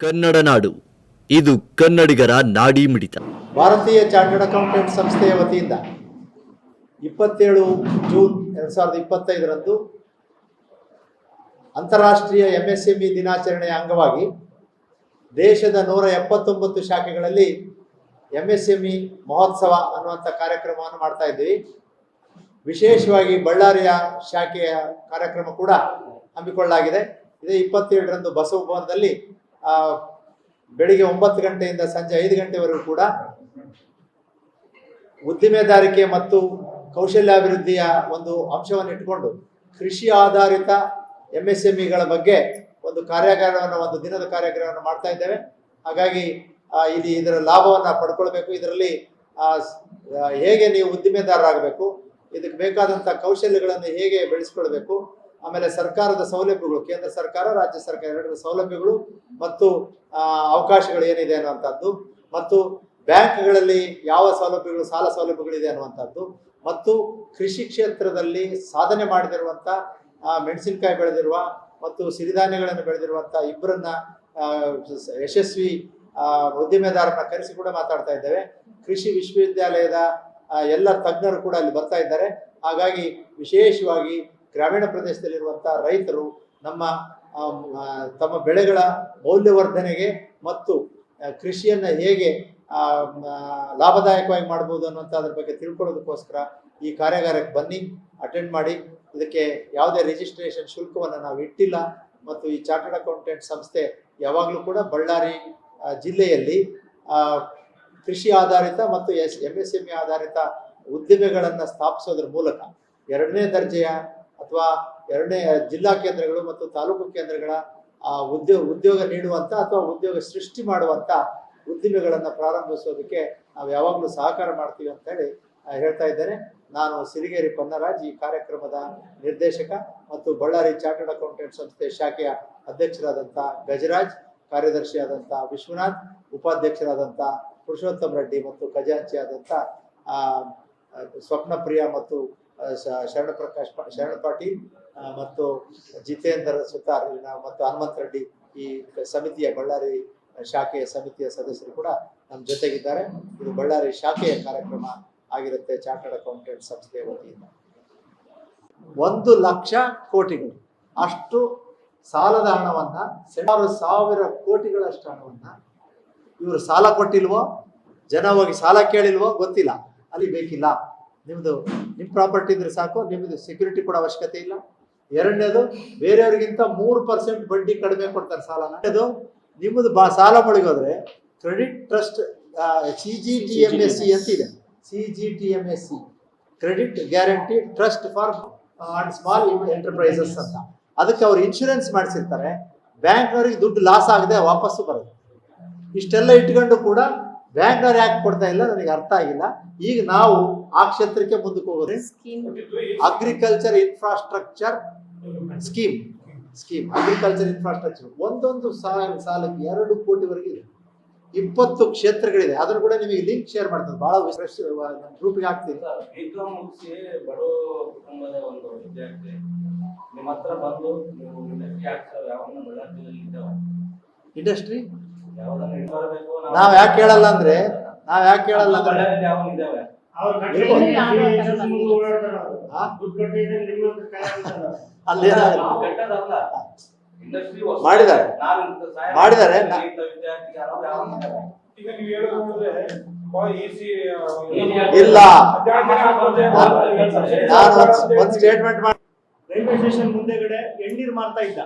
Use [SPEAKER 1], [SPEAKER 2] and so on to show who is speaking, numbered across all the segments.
[SPEAKER 1] ಕನ್ನಡ ನಾಡು ಇದು ಕನ್ನಡಿಗರ ನಾಡಿ ಮಿಡಿತ.
[SPEAKER 2] ಭಾರತೀಯ ಚಾರ್ಟರ್ಡ್ ಅಕೌಂಟೆಂಟ್ ಸಂಸ್ಥೆಯ ವತಿಯಿಂದ ಇಪ್ಪತ್ತೇಳು ಜೂನ್ ಎರಡು ಸಾವಿರದ ಇಪ್ಪತ್ತೈದರಂದು ಅಂತಾರಾಷ್ಟ್ರೀಯ ಎಂ ಎಸ್ ಎಂಇ ಇ ದಿನಾಚರಣೆಯ ಅಂಗವಾಗಿ ದೇಶದ ನೂರ ಎಪ್ಪತ್ತೊಂಬತ್ತು ಶಾಖೆಗಳಲ್ಲಿ ಎಂ ಎಸ್ ಎಂಇ ಇ ಮಹೋತ್ಸವ ಅನ್ನುವಂಥ ಕಾರ್ಯಕ್ರಮವನ್ನು ಮಾಡ್ತಾ ಇದ್ದೀವಿ. ವಿಶೇಷವಾಗಿ ಬಳ್ಳಾರಿಯ ಶಾಖೆಯ ಕಾರ್ಯಕ್ರಮ ಕೂಡ ಹಮ್ಮಿಕೊಳ್ಳಲಾಗಿದೆ. ಇದೇ ಇಪ್ಪತ್ತೇಳರಂದು ಬಸವ ಭವನದಲ್ಲಿ ಬೆಳಿಗ್ಗೆ ಒಂಬತ್ತು ಗಂಟೆಯಿಂದ ಸಂಜೆ ಐದು ಗಂಟೆವರೆಗೂ ಕೂಡ ಉದ್ದಿಮೆದಾರಿಕೆ ಮತ್ತು ಕೌಶಲ್ಯಾಭಿವೃದ್ಧಿಯ ಒಂದು ಅಂಶವನ್ನು ಇಟ್ಟುಕೊಂಡು ಕೃಷಿ ಆಧಾರಿತ ಎಂ ಎಸ್ ಎಂ ಇಗಳ ಬಗ್ಗೆ ಒಂದು ಕಾರ್ಯಾಗಾರವನ್ನು, ಒಂದು ದಿನದ ಕಾರ್ಯಾಗಾರವನ್ನು ಮಾಡ್ತಾ ಇದ್ದೇವೆ. ಹಾಗಾಗಿ ಇಲ್ಲಿ ಇದರ ಲಾಭವನ್ನು ಪಡ್ಕೊಳ್ಬೇಕು. ಇದರಲ್ಲಿ ಹೇಗೆ ನೀವು ಉದ್ದಿಮೆದಾರರಾಗಬೇಕು, ಇದಕ್ಕೆ ಬೇಕಾದಂಥ ಕೌಶಲ್ಯಗಳನ್ನು ಹೇಗೆ ಬೆಳೆಸ್ಕೊಳ್ಬೇಕು ಆಮೇಲೆ ಸರ್ಕಾರದ ಸೌಲಭ್ಯಗಳು, ಕೇಂದ್ರ ಸರ್ಕಾರ, ರಾಜ್ಯ ಸರ್ಕಾರ ಎರಡರ ಸೌಲಭ್ಯಗಳು ಮತ್ತು ಅವಕಾಶಗಳು ಏನಿದೆ ಅನ್ನುವಂಥದ್ದು ಮತ್ತು ಬ್ಯಾಂಕ್ಗಳಲ್ಲಿ ಯಾವ ಸೌಲಭ್ಯಗಳು, ಸಾಲ ಸೌಲಭ್ಯಗಳಿದೆ ಅನ್ನುವಂಥದ್ದು ಮತ್ತು ಕೃಷಿ ಕ್ಷೇತ್ರದಲ್ಲಿ ಸಾಧನೆ ಮಾಡದಿರುವಂಥ ಮೆಣಸಿನಕಾಯಿ ಬೆಳೆದಿರುವ ಮತ್ತು ಸಿರಿಧಾನ್ಯಗಳನ್ನು ಬೆಳೆದಿರುವಂಥ ಇಬ್ಬರನ್ನ ಯಶಸ್ವಿ ಉದ್ದಿಮೆದಾರರನ್ನ ಕರೆಸಿ ಕೂಡ ಮಾತಾಡ್ತಾ ಇದ್ದೇವೆ. ಕೃಷಿ ವಿಶ್ವವಿದ್ಯಾಲಯದ ಎಲ್ಲ ತಜ್ಞರು ಕೂಡ ಅಲ್ಲಿ ಬರ್ತಾ ಇದ್ದಾರೆ. ಹಾಗಾಗಿ ವಿಶೇಷವಾಗಿ ಗ್ರಾಮೀಣ ಪ್ರದೇಶದಲ್ಲಿರುವಂಥ ರೈತರು ನಮ್ಮ ತಮ್ಮ ಬೆಳೆಗಳ ಮೌಲ್ಯವರ್ಧನೆಗೆ ಮತ್ತು ಕೃಷಿಯನ್ನು ಹೇಗೆ ಲಾಭದಾಯಕವಾಗಿ ಮಾಡ್ಬೋದು ಅನ್ನುವಂಥದ್ರ ಬಗ್ಗೆ ತಿಳ್ಕೊಳ್ಳೋದಕ್ಕೋಸ್ಕರ ಈ ಕಾರ್ಯಾಗಾರಕ್ಕೆ ಬನ್ನಿ ಅಟೆಂಡ್ ಮಾಡಿ. ಇದಕ್ಕೆ ಯಾವುದೇ ರಿಜಿಸ್ಟ್ರೇಷನ್ ಶುಲ್ಕವನ್ನು ನಾವು ಇಟ್ಟಿಲ್ಲ. ಮತ್ತು ಈ ಚಾರ್ಟರ್ಡ್ ಅಕೌಂಟೆಂಟ್ ಸಂಸ್ಥೆ ಯಾವಾಗಲೂ ಕೂಡ ಬಳ್ಳಾರಿ ಜಿಲ್ಲೆಯಲ್ಲಿ ಕೃಷಿ ಆಧಾರಿತ ಮತ್ತು S M S M A ಆಧಾರಿತ ಉದ್ದಿಮೆಗಳನ್ನು ಸ್ಥಾಪಿಸೋದ್ರ ಮೂಲಕ ಎರಡನೇ ದರ್ಜೆಯ ಅಥವಾ ಎರಡನೇ ಜಿಲ್ಲಾ ಕೇಂದ್ರಗಳು ಮತ್ತು ತಾಲೂಕು ಕೇಂದ್ರಗಳ ಆ, ಉದ್ಯೋಗ ಉದ್ಯೋಗ ನೀಡುವಂಥ ಅಥವಾ ಉದ್ಯೋಗ ಸೃಷ್ಟಿ ಮಾಡುವಂತ ಉದ್ದಿಮೆಗಳನ್ನು ಪ್ರಾರಂಭಿಸೋದಕ್ಕೆ ನಾವು ಯಾವಾಗಲೂ ಸಹಕಾರ ಮಾಡ್ತೀವಿ ಅಂತ ಹೇಳಿ ಹೇಳ್ತಾ ಇದ್ದೇನೆ. ನಾನು ಸಿರಿಗೇರಿ ಪನ್ನರಾಜ್ ಈ ಕಾರ್ಯಕ್ರಮದ ನಿರ್ದೇಶಕ ಮತ್ತು ಬಳ್ಳಾರಿ ಚಾರ್ಟರ್ಡ್ ಅಕೌಂಟೆಂಟ್ ಸಂಸ್ಥೆ ಶಾಖೆಯ ಅಧ್ಯಕ್ಷರಾದಂಥ ಗಜರಾಜ್ ಕಾರ್ಯದರ್ಶಿಯಾದಂಥ ವಿಶ್ವನಾಥ್ ಉಪಾಧ್ಯಕ್ಷರಾದಂಥ ಪುರುಷೋತ್ತಮ ರೆಡ್ಡಿ ಮತ್ತು ಖಜಾಂಚಿಯಾದಂಥ ಸ್ವಪ್ನಪ್ರಿಯ ಮತ್ತು ಶರಣ ಪ್ರಕಾಶ್ ಶರಣ ಪಾಟೀಲ್ ಮತ್ತು ಜಿತೇಂದ್ರ ಸುತಾರ್ ಮತ್ತು ಹನುಮಂತ್ ರೆಡ್ಡಿ ಈ ಸಮಿತಿಯ ಬಳ್ಳಾರಿ ಶಾಖೆಯ ಸಮಿತಿಯ ಸದಸ್ಯರು ಕೂಡ ನಮ್ಮ ಜೊತೆಗಿದ್ದಾರೆ. ಇದು ಬಳ್ಳಾರಿ ಶಾಖೆಯ ಕಾರ್ಯಕ್ರಮ ಆಗಿರುತ್ತೆ ಚಾರ್ಟರ್ಡ್ ಅಕೌಂಟೆಂಟ್ ಸಂಸ್ಥೆಯ ವತಿಯಿಂದ. ಒಂದು ಲಕ್ಷ ಕೋಟಿಗಳು. ಅಷ್ಟು ಸಾಲದ ಹಣವನ್ನ ಸುಮಾರು ಸಾವಿರ ಕೋಟಿಗಳಷ್ಟು ಹಣವನ್ನ ಇವರು ಸಾಲ ಕೊಟ್ಟಿಲ್ವೋ? ಜನ ಹೋಗಿ ಸಾಲ ಕೇಳಿಲ್ವೋ? ಗೊತ್ತಿಲ್ಲ. ಅಲ್ಲಿ ಬೇಕಿಲ್ಲ. ನಿಮ್ದು ನಿಮ್ಮ ಪ್ರಾಪರ್ಟಿ ಇದ್ರೆ ಸಾಕು ನಿಮ್ಮದು ಸೆಕ್ಯೂರಿಟಿ ಕೂಡ ಅವಶ್ಯಕತೆ ಇಲ್ಲ. ಎರಡನೇದು, ಬೇರೆಯವ್ರಿಗಿಂತ ಮೂರು ಪರ್ಸೆಂಟ್ ಬಡ್ಡಿ ಕಡಿಮೆ ಕೊಡ್ತಾರೆ ಸಾಲ. ಅದು ನಿಮ್ಮದು ಬಾ, ಸಾಲ ಮುಳುಗೋದ್ರೆ credit trust C G T M S C ಅಂತ ಇದೆ C G T M S C credit guarantee trust for and small enterprises ಅಂತ. ಅದಕ್ಕೆ ಅವ್ರು ಇನ್ಶೂರೆನ್ಸ್ ಮಾಡಿಸಿರ್ತಾರೆ. ಬ್ಯಾಂಕ್ನವ್ರಿಗೆ ದುಡ್ಡು ಲಾಸ್ ಆಗದೆ, ವಾಪಸ್ಸು ಬರುತ್ತೆ. ಇಷ್ಟೆಲ್ಲ ಇಟ್ಕೊಂಡು ಕೂಡ ಬ್ಯಾಂಕ್ನವ್ರು ಯಾಕೆ ಕೊಡ್ತಾ ಇಲ್ಲ ನನಗೆ ಅರ್ಥ ಆಗಿಲ್ಲ. ಈಗ ನಾವು ಆ ಕ್ಷೇತ್ರಕ್ಕೆ ಮುಂದಕ್ಕೆ ಹೋಗೋದು. Agriculture infrastructure scheme scheme agriculture infrastructure ಒಂದೊಂದು ಸಾಲ ಸಾಲಕ್ಕೆ ಎರಡು ಕೋಟಿವರೆಗೆ ಇದೆ. ಇಪ್ಪತ್ತು ಕ್ಷೇತ್ರಗಳಿದೆ. ಅದ್ರ ಕೂಡ ನಿಮಗೆ ಲಿಂಕ್ ಶೇರ್ ಮಾಡ್ತದೆ ಬಹಳ ಗ್ರೂಪ್ಗೆ ಹಾಕ್ತೀನಿ.
[SPEAKER 3] ಡಿಪ್ಲೊಮಾ ಮುಗಿಸಿ ಬಡವ ಕುಟುಂಬದ ಒಂದು ವಿದ್ಯಾರ್ಥಿ. ನಿಮ್ಮ ಹತ್ರ ಬಂದು ನೀವು ಇಂಡಸ್ಟ್ರಿ ನಾವು-
[SPEAKER 2] ಯಾಕೆ ಹೇಳಲ್ಲ ಅಂದ್ರೆ ನಾವ್ ಯಾಕೆ ಕೇಳಲ್ಲ ಅಂದ್ರೆ? ಅಲ್ಲಿ ಮಾಡಿದ್ದಾರೆ. ಮಾಡಿದ್ದಾರೆ. ಇಲ್ಲ. ನಾನು ಒಂದ್- ಸ್ಟೇಟ್ಮೆಂಟ್ ಮಾಡಿ
[SPEAKER 4] ರೈಲ್ವೆ ಸ್ಟೇಷನ್ ಮುಂದೆಗಡೆ ಎಣ್ಣೀರ್ ಮಾರ್ತಾ ಇದ್ದ.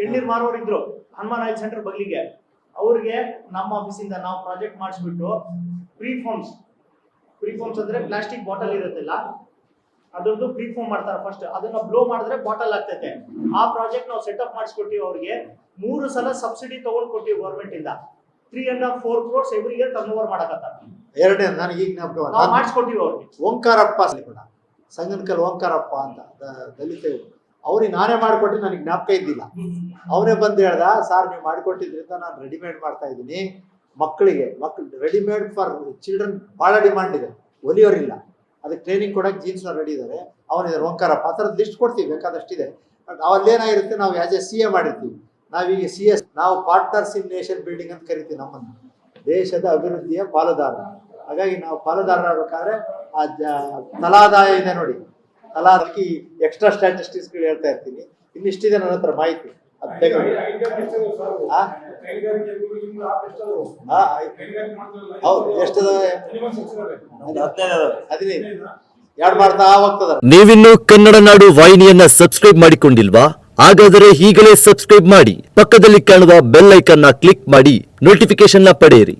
[SPEAKER 4] ಎಣ್ಣೀರ್ ಮಾರೋರು ಇದ್ರು. ಹನುಮಾನ್ ಆಯಿಲ್ ಸೆಂಟರ್ ಬಗ್ಲಿಗೆ. ಅವ್ರಿಗೆ ನಮ್ಮ ಆಫೀಸಿಂದ ನಾವು ಪ್ರಾಜೆಕ್ಟ್ ಮಾಡಿಸ್ಬಿಟ್ಟು ಪ್ರೀ ಫಾರ್ಮ್ಸ್ ಪ್ರೀ ಫಾರ್ಮ್ಸ್ ಅಂದ್ರೆ ಪ್ಲಾಸ್ಟಿಕ್ ಬಾಟಲ್ ಇರುತ್ತಲ್ಲ ಅದೊಂದು ಪ್ರೀ ಫಾರ್ಮ್ ಮಾಡ್ತಾರೆ ಫಸ್ಟ್ ಅದನ್ನ ಬ್ಲೋ ಮಾಡಿದ್ರೆ ಬಾಟಲ್ ಆಗ್ತೈತೆ. ಆ ಪ್ರಾಜೆಕ್ಟ್ ನಾವು ಸೆಟಪ್ ಮಾಡಿಸ್ಕೊಟ್ಟಿವಿ ಅವ್ರಿಗೆ ಮೂರು ಸಲ ಸಬ್ಸಿಡಿ ತಗೊಂಡ್ ಕೊಟ್ಟಿವಿ ಗೌರ್ಮೆಂಟ್ ಇಂದ three and half four crores every year turnover ಮಾಡಕತ್ತಾರ
[SPEAKER 2] ಎರಡನೇ ನನಗೆ ಈಗ ಜ್ಞಾಪಕ.
[SPEAKER 4] ನಾವು ಮಾಡಿಸ್ಕೊಟ್ಟಿವಿ ಅವ್ರಿಗೆ.
[SPEAKER 2] ಓಂಕಾರಪ್ಪ ಕೂಡ. ಸಂಗನಕಲ್ ಓಂಕಾರಪ್ಪ ಅಂತ ದಲಿತ. ಅವ್ರಿಗೆ ನಾನೇ ಮಾಡಿಕೊಟ್ರೆ ನನಗೆ ಜ್ಞಾಪಕ ಇದ್ದಿಲ್ಲ. ಅವನೇ ಬಂದು ಹೇಳ್ದ ಸಾರ್ ನೀವು ಮಾಡಿಕೊಟ್ಟಿದ್ರಿಂದ ನಾನು ರೆಡಿಮೇಡ್ ಮಾಡ್ತಾ ಇದ್ದೀನಿ. ಮಕ್ಕಳಿಗೆ ಮಕ್ಳು ರೆಡಿಮೇಡ್ ಫಾರ್ ಚಿಲ್ಡ್ರನ್ ಭಾಳ ಡಿಮಾಂಡ್ ಇದೆ. ಒಲಿಯೋರಿಲ್ಲ. ಅದಕ್ಕೆ ಟ್ರೈನಿಂಗ್ ಕೊಡಕ್ಕೆ ಜೀನ್ಸ್ ರೆಡಿ ಇದ್ದಾರೆ ಅವನಿದ್ದಾರೆ ಓಂಕಾರಪ್ಪ ಪಾತ್ರದ ಥರದ್ದು ಲಿಸ್ಟ್ ಕೊಡ್ತೀವಿ ಬೇಕಾದಷ್ಟಿದೆ. ಅವಲ್ಲೇನಾಗಿರುತ್ತೆ ನಾವು ಆಸ್ ಎ ಸಿ ಎ ಮಾಡಿರ್ತೀವಿ. ನಾವೀಗ ಸಿ ಎಸ್ ನಾವು ಪಾರ್ಟ್ನರ್ಸ್ ಇನ್ ನೇಷನ್ ಬಿಲ್ಡಿಂಗ್ ಅಂತ ಕರಿತೀವಿ ನಮ್ಮನ್ನು. ದೇಶದ ಅಭಿವೃದ್ಧಿಯ ಪಾಲುದಾರ. ಹಾಗಾಗಿ ನಾವು ಪಾಲುದಾರರಾಗಬೇಕಾದ್ರೆ ಆ ಜ- ತಲಾದಾಯ ಇದೆ ನೋಡಿ. ತಲಾದಕ್ಕೆ ಎಕ್ಸ್ಟ್ರಾ ಸ್ಟ್ಯಾಟಿಸ್ಟಿಕ್ಸ್ಗಳು ಹೇಳ್ತಾ ಇರ್ತೀನಿ. ಇನ್ನಿಷ್ಟಿದೆ ನನ್ನ ಹತ್ರ ಮಾಹಿತಿ. ಹೌದು
[SPEAKER 5] ಎಷ್ಟಿದಾವೆ?
[SPEAKER 2] ಹದಿನೈದು. ಎರಡು ಮಾಡ್ತಾ ಹೋಗ್ತದ
[SPEAKER 1] ನೀವಿನ್ನು ಕನ್ನಡ ನಾಡು ವಾಹಿನಿಯನ್ನ ಸಬ್ಸ್ಕ್ರೈಬ್ ಮಾಡಿಕೊಂಡಿಲ್ವಾ? ಹಾಗಾದರೆ ಈಗಲೇ ಸಬ್ಸ್ಕ್ರೈಬ್ ಮಾಡಿ. ಪಕ್ಕದಲ್ಲಿ ಕಾಣುವ ಬೆಲ್ ಐಕನ್ನ ಕ್ಲಿಕ್ ಮಾಡಿ ನೋಟಿಫಿಕೇಶನ್ನ ಪಡೆಯಿರಿ.